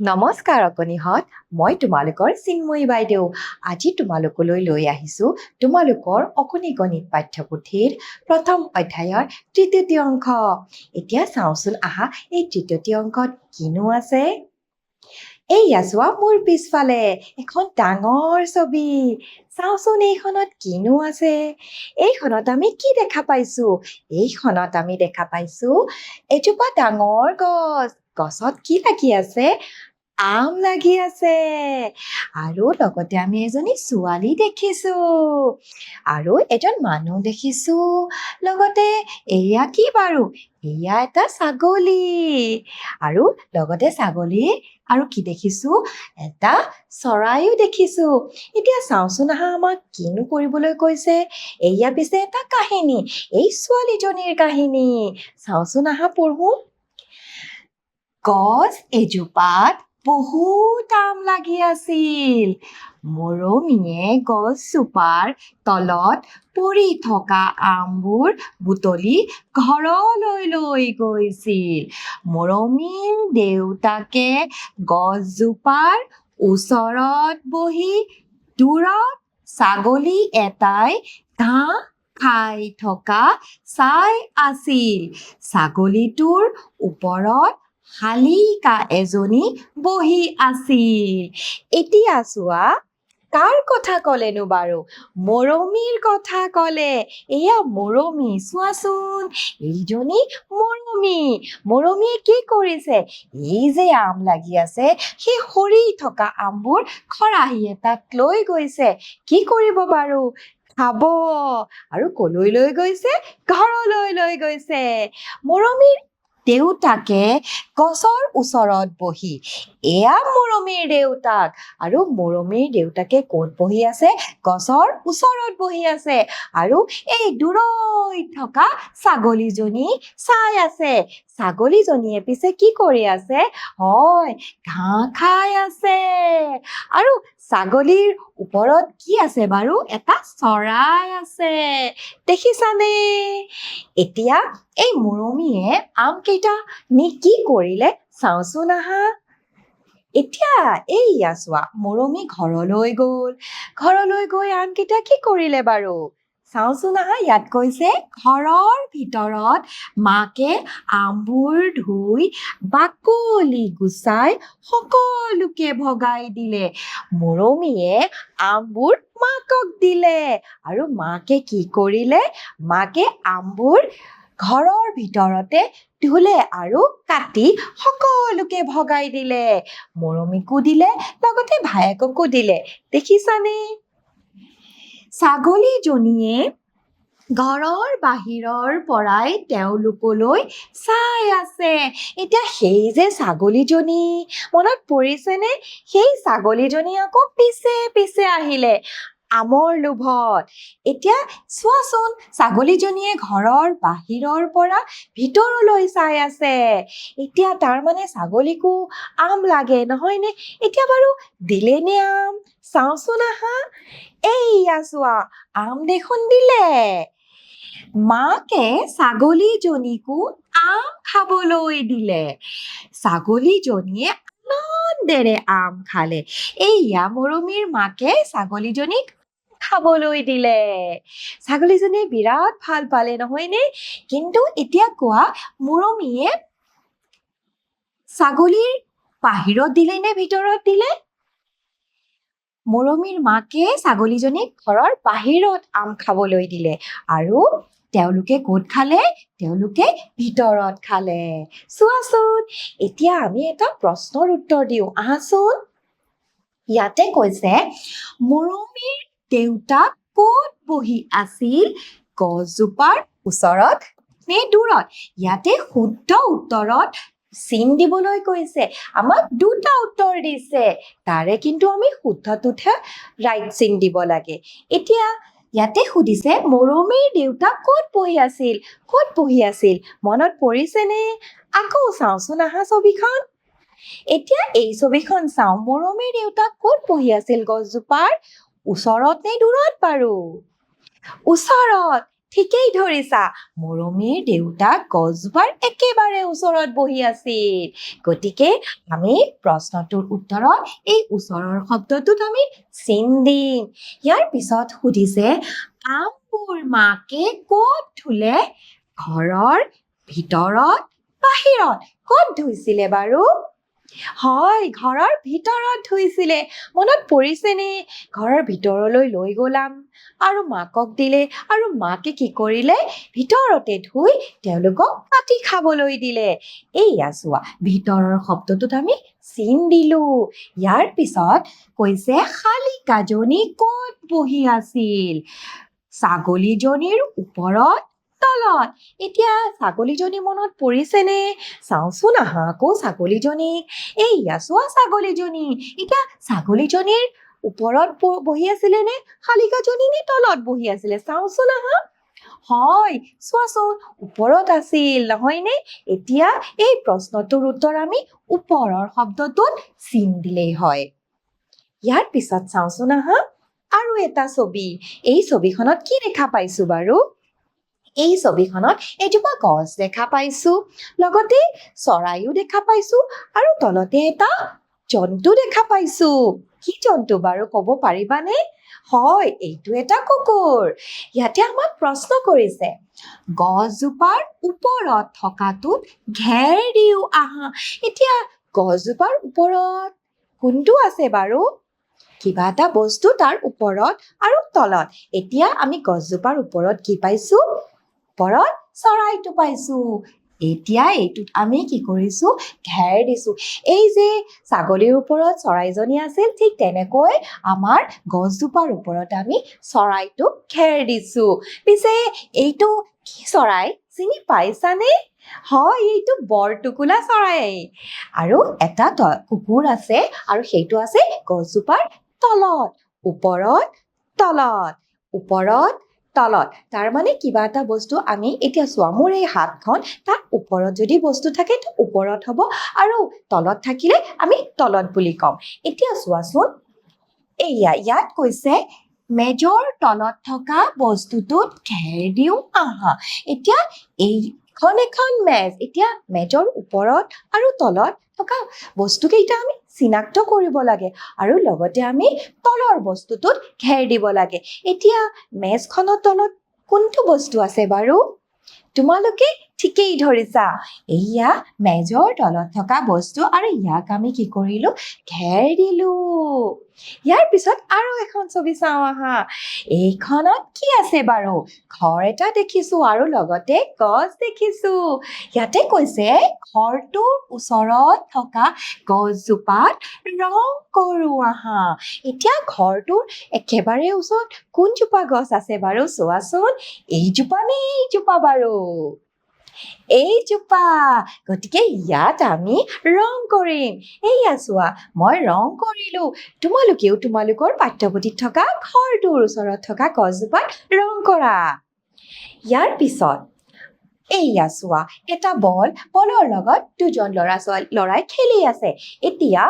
নমস্কাৰ অকণিহঁত মই তোমালোকৰ চিন্ময়ী বাইদেউ। আজি তোমালোকলৈ লৈ আহিছোঁ তোমালোকৰ অকণি গণিত পাঠ্যপুথিৰ প্ৰথম অধ্যায়ৰ তৃতীয়টি অংশ। এতিয়া চাওঁচোন আহা এই তৃতীয়টি অংকত কিনো আছে? এইয়া চোৱা মোৰ পিছফালে এখন ডাঙৰ ছবি। চাওঁচোন এইখনত কিনো আছে? এইখনত আমি কি দেখা পাইছোঁ? এইখনত আমি দেখা পাইছোঁ এজোপা ডাঙৰ গছ। গছত কি লাগি আছে? আম লাগি আছে। আৰু লগতে আমি এজনী ছোৱালী দেখিছো। আৰু এজন মানুহ দেখিছো। লগতে এয়া কি বাৰু? এয়া এটা ছাগলী। আৰু লগতে ছাগলী, আৰু কি দেখিছো? এটা চৰাইও দেখিছো। এতিয়া চাওঁচোন আহা, আমাক কিনো কৰিবলৈ কৈছে? এয়া পিছে এটা কাহিনী, এই ছোৱালীজনীৰ কাহিনী। চাওঁচোন আহা, পঢ়ো। গছ এজোপাত বহুত আম লাগি আছিল। মৰমীয়ে গছজোপাৰ তলত পৰি থকা আমবোৰ বুটলি ঘৰলৈ লৈ গৈছিল। মৰমীৰ দেউতাকে গছজোপাৰ ওচৰত বহি দূৰত ছাগলী এটাই ঘাঁহ খাই থকা চাই আছিল। ছাগলীটোৰ ওপৰত শালিকা এজনী বহি আছিল। এতিয়া চোৱা কাৰ কথা ক'লেনো বাৰু? মৰমীৰ কথা ক'লে। এয়া মৰমী চোৱাচোন এইজনী মৰমী। মৰমীয়ে কি কৰিছে? এই যে আম লাগি আছে সেই সৰি থকা আমবোৰ খৰাহী এটাত লৈ গৈছে। কি কৰিব বাৰু? খাব আৰু কলৈ লৈ গৈছে? ঘৰলৈ লৈ গৈছে। মৰমীৰ দেউতাকে গছৰ ওচৰত বহি। এয়া মৰমীৰ দেউতাক। আৰু মৰমীৰ দেউতাকে ক'ত বহি আছে? গছৰ ওচৰত বহি আছে। আৰু এই দূৰৈত থকা ছাগলীজনী চাই আছে। ছাগলীজনীয়ে পিছে কি কৰি আছে? হয়, ঘাঁহ খাই আছে। আৰু ছাগলীৰ ওপৰত কি আছে বাৰু? এটা চৰাই আছে। দেখিছানে? এতিয়া এই মৰমীয়ে আম কেইটা নি কি কৰিলে চাওঁচোন আহা। এতিয়া এইয়া চোৱা মৰমী ঘৰলৈ গ'ল। ঘৰলৈ গৈ আমকেইটা কি কৰিলে বাৰু? চাওঁচোন আহা ইয়াত কৈছে ঘৰৰ ভিতৰত মাকে আমবোৰ ধুই বাকলি গুচাই সকলোকে ভগাই দিলে। মৰমীয়ে আমবোৰ মাকক দিলে। আৰু মাকে কি কৰিলে? মাকে আমবোৰ ঘৰৰ ভিতৰতে ধুলে আৰু কাটি সকলোকে ভগাই দিলে। মৰমীকো দিলে লগতে ভায়েককো দিলে। দেখিছানে? ছাগলীজনীয়ে ঘৰৰ বাহিৰৰ পৰাই তেওঁলোকলৈ চাই আছে। এতিয়া সেই যে ছাগলীজনী মনত পৰিছেনে? সেই ছাগলীজনী আকৌ পিছে পিছে আহিলে। আমৰ লোভত। এতিয়া চোৱাচোন ছাগলীজনীয়ে ঘৰৰ বাহিৰৰ পৰা ভিতৰলৈ চাই আছে। এতিয়া তাৰমানে ছাগলীকো আম লাগে নহয়নে? এতিয়া বাৰু দিলেনে আম? চাওঁচোন আহা। এইয়া চোৱা আম দেখোন দিলে। মাকে ছাগলীজনীকো আম খাবলৈ দিলে। ছাগলীজনীয়ে আনন্দেৰে আম খালে। এইয়া মৰমীৰ মাকে ছাগলীজনীক খাবলৈ দিলে। ছাগলীজনীয়ে বিৰাট ভালো পালে নহয়নে কিন্তু এতিয়া কোৱা মৰমীয়ে ছাগলীৰ বাহিৰত দিলে নে ভিতৰত দিলে? মৰমীৰ মাকে ছাগলীজনীক ঘৰৰ বাহিৰত আম খাবলৈ দিলে আৰু তেওঁলোকে ক'ত খালে? তেওঁলোকে ভিতৰত খালে। চোৱাচোন এতিয়া আমি এটা প্ৰশ্নৰ উত্তৰ দিওঁ। আহাচোন। ইয়াতে কৈছে মৰমীৰ দেউতাক ক'ত বহি আছিল? গছজোপাৰ ওচৰত নে দূৰত? ইয়াতে শুদ্ধ উত্তৰত চিন দিবলৈ কৈছে। আমাক দুটা উত্তৰ দিছে। তাৰে কিন্তু আমি শুদ্ধটোতহে ৰাইট চিন দিব লাগে। এতিয়া ইয়াতে সুধিছে মৰমীৰ দেউতাক ক'ত বহি আছিল? ক'ত বহি আছিল? মনত পৰিছেনে? আকৌ চাওঁচোন আহা ছবিখন। এতিয়া এই ছবিখন চাওঁ মৰমীৰ দেউতাক ক'ত বহি আছিল গছজোপাৰ ওচৰত নে দূৰত বাৰু? ওচৰত। ঠিকেই ধৰিছা। মৰমীৰ দেউতাক গছজোপাৰ একেবাৰে ওচৰত বহি আছিল। গতিকে আমি প্ৰশ্নটোৰ উত্তৰত এই ওচৰৰ শব্দটোত আমি চিন দিম। ইয়াৰ পিছত সুধিছে আমবোৰ মাকে ক'ত ধুলে? ঘৰৰ ভিতৰত? বাহিৰত? ক'ত ধুইছিলে বাৰু? হয় ঘৰৰ ভিতৰত ধুইছিলে। মনত পৰিছেনে ঘৰৰ ভিতৰলৈ লৈ গলাম। আৰু মাকক দিলে। আৰু মাকে কি কৰিলে? ভিতৰতে ধুই তেওঁলোকক কাটি খাবলৈ দিলে। এইয়া চোৱা ভিতৰৰ শব্দটোত আমি চিন দিলো। ইয়াৰ পিছত কৈছে শালিকাজনী ক'ত বহি আছিল? ছাগলীজনীৰ ওপৰত তলত। এতিয়া ছাগলীজনী মনত পৰিছেনে? চাওঁচোন আহা আকৌ ছাগলীজনীক। এইয়া চোৱা ছাগলীজনী। এতিয়া ছাগলীজনীৰ ওপৰত বহি আছিলে নে শালিকাজনী নে তলত বহি আছিলে? চাওঁচোন আহা। হয় চোৱাচোন ওপৰত আছিল নহয়নে? এতিয়া এই প্ৰশ্নটোৰ উত্তৰ আমি ওপৰৰ শব্দটোত চিন দিলেই হয়। ইয়াৰ পিছত চাওঁচোন আহা। আৰু এটা ছবি। এই ছবিখনত কি দেখা পাইছো বাৰু? এই ছবিখনত এজোপা গছ দেখা পাইছো। লগতে চৰাইও দেখা পাইছো আৰু তলতে এটা জন্তু দেখা পাইছো। কি জন্তু বাৰু ক'ব পাৰিবানে? হয় এইটো এটা কুকুৰ। ইয়াতে আমাক প্ৰশ্ন কৰিছে গছজোপাৰ ওপৰত থকাটোত ঘেৰ দিও আহা। এতিয়া গছজোপাৰ ওপৰত কোনটো আছে বাৰু? কিবা এটা বস্তু তাৰ ওপৰত আৰু তলত। এতিয়া আমি গছজোপাৰ ওপৰত কি পাইছো? ওপৰত চৰাইটো পাইছো। এতিয়া এইটোত আমি কি কৰিছো? ঘেৰ দিছো। এই যে ছাগলীৰ ওপৰত চৰাইজনী আছিল, ঠিক তেনেকৈ আমাৰ গছজোপাৰ ওপৰত আমি চৰাইটোক ঘেৰ দিছো। পিছে এইটো কি চৰাই? চিনি পাইছানে? হয়, এইটো বৰটোকোলা চৰাই। আৰু এটা কুকুৰ আছে আৰু সেইটো আছে গছজোপাৰ তলত, ওপৰত তলত। ওপৰত তলত তাৰমানে কিবা এটা বস্তু আমি এতিয়া চোৱা, মোৰ এই হাতখন তাৰ ওপৰত যদি বস্তু থাকে ওপৰত হ'ব আৰু তলত থাকিলে আমি তলত বুলি ক'ম। এতিয়া চোৱাচোন, এইয়া, ইয়াত কৈছে, মেজৰ তলত থকা বস্তুটোত ঘেৰ দিওঁ, আহা। এতিয়া এইখন এখন মেজ, এতিয়া মেজৰ ওপৰত আৰু তলত থকা বস্তুকেইটা আমি চিনাক্ত কৰিব লাগে আৰু লগতে আমি তলৰ বস্তুটোত ঘেৰ দিব লাগে। এতিয়া মেজখনৰ তলত কোনটো বস্তু আছে বাৰু? তোমালোকে ঠিকেই ধৰিছা। এইয়া মেজৰ তলত থকা বস্তু আৰু ইয়াক আমি কি কৰিলো? ঘেৰ দিলো। ইয়াৰ পিছত আৰু এখন ছবি চাওঁ আহা। এইখনত কি আছে বাৰু? ঘৰ এটা দেখিছো আৰু লগতে গছ দেখিছো। ইয়াতে কৈছে ঘৰটোৰ ওচৰত থকা গছজোপাত ৰং কৰো আহা। এতিয়া ঘৰটোৰ একেবাৰে ওচৰত কোনজোপা গছ আছে বাৰু? চোৱাচোন। এইজোপা নে এইজোপা বাৰু? এইজোপা গতিকে ইয়াত আমি ৰং কৰিম এইয়া চোৱা মই ৰং কৰিলো তোমালোকেও তোমালোকৰ পাঠ্যপুথিত থকা ঘৰটোৰ ওচৰত থকা গছজোপাত ৰং কৰা ইয়াৰ পিছত এইয়া চোৱা এটা বল বলৰ লগত দুজন ল'ৰা ছোৱালী ল'ৰাই খেলি আছে এতিয়া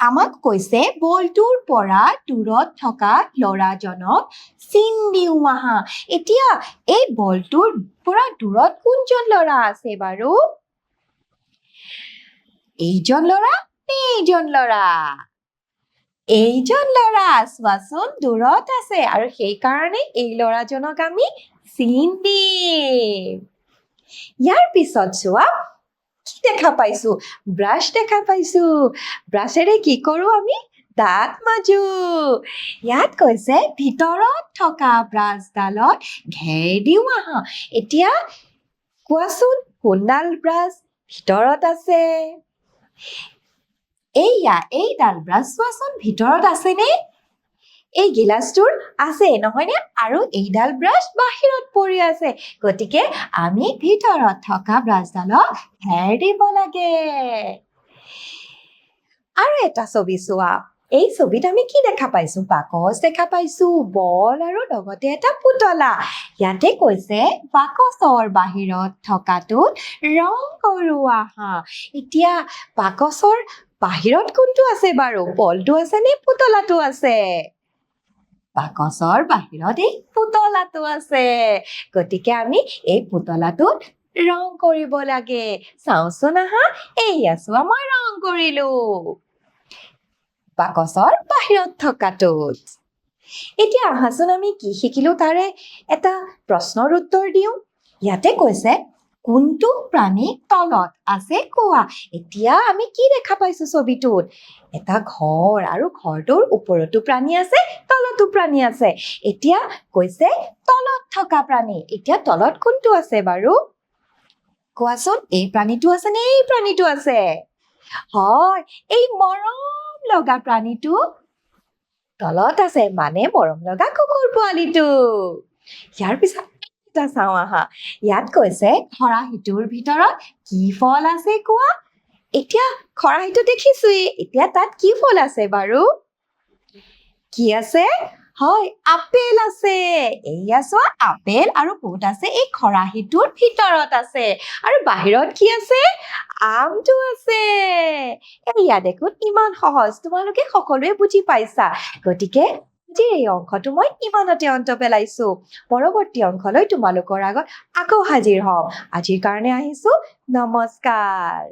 আমাক কৈছে, বলটোৰ পৰা দূৰত থকা ল'ৰাজনক চিন দিওঁ আহা এতিয়া এই বলটোৰ পৰা দূৰত কোনজন ল'ৰা আছে বাৰু? এইজন ল'ৰা? নে এইজন ল'ৰা? এইজন ল'ৰা, চোৱাচোন, দূৰত আছে আৰু সেইকাৰণে এই ল'ৰাজনক আমি চিন দিম। ইয়াৰ পিছত চোৱা দেখা পাইছো। ব্ৰাছ দেখা পাইছো। ব্ৰাছেৰে কি কৰো আমি? দাঁত মাজো। ইয়াত কৈছে ভিতৰত থকা ব্ৰাছডালত ঘেৰ দিওঁ আহা। এতিয়া কোৱাচোন কোনডাল ব্ৰাছ? ভিতৰত আছে। এইয়া এইডাল ব্ৰাছ চোৱাচোন ভিতৰত আছেনে? এই গিলাচটোৰ আছে নহয়নে আৰু এইডাল ব্ৰাছ বাহিৰত পৰি আছে। গতিকে আমি ভিতৰত থকা ব্ৰাছডালক ঘেৰ দিব লাগে। আৰু এটা ছবি চোৱা। এই ছবিত আমি কি দেখা পাইছো? বাকচ দেখা পাইছো বল আৰু লগতে এটা পুতলা। ইয়াতে কৈছে বাকচৰ বাহিৰত থকাটোত ৰং কৰো আহা এতিয়া বাকচৰ বাহিৰত কোনটো আছে বাৰু? বলটো আছে নে পুতলাটো আছে? বাকচৰ বাহিৰত এই পুতলাটো আছে। গতিকে আমি এই পুতলাটোত ৰং কৰিব লাগে। চাওঁচোন আহা, এইয়া চোৱা, মই ৰং কৰিলো। বাকচৰ বাহিৰত থকাটোত। এতিয়া আহাচোন আমি কি শিকিলো তাৰে এটা প্ৰশ্নৰ উত্তৰ দিওঁ। ইয়াতে কৈছে কোনটো প্ৰাণী তলত আছে কোৱা? এতিয়া আমি কি দেখা পাইছো ছবিটোত? এটা ঘৰ আৰু ঘৰটোৰ ওপৰতো প্ৰাণী আছে, তলতো প্ৰাণী আছে। এতিয়া কৈছে তলত থকা প্ৰাণী। এতিয়া তলত কোনটো আছে বাৰু? কোৱাচোন, এই প্ৰাণীটো আছে নে এই প্ৰাণীটো আছে? হয়, এই মৰম লগা প্ৰাণীটো তলত আছে মানে মৰম লগা কুকুৰ পোৱালিটো। ইয়াৰ পিছত এটা চাওঁ আহা। ইয়াত কৈছে খৰাহিটোৰ ভিতৰত কি ফল আছে কোৱা? এতিয়া খৰাহিটো দেখিছোৱেই। এতিয়া তাত কি ফল আছে বাৰু? কি আছে? হয় আপেল আছে। এইয়া চোৱা আপেল আৰু ক'ত আছে এই খৰাহিটোৰ ভিতৰত আছে। আৰু বাহিৰত কি আছে? আমটো আছে। এয়া দেখোন ইমান সহজ। তোমালোকে সকলোৱে বুজি পাইছা। গতিকে আজিৰ এই অংশটো মই ইমানতে অন্ত পেলাইছো। পৰৱৰ্তী অংশলৈ তোমালোকৰ আগত আকৌ হাজিৰ হ'ম। আজিৰ কাৰণে আহিছো। নমস্কাৰ।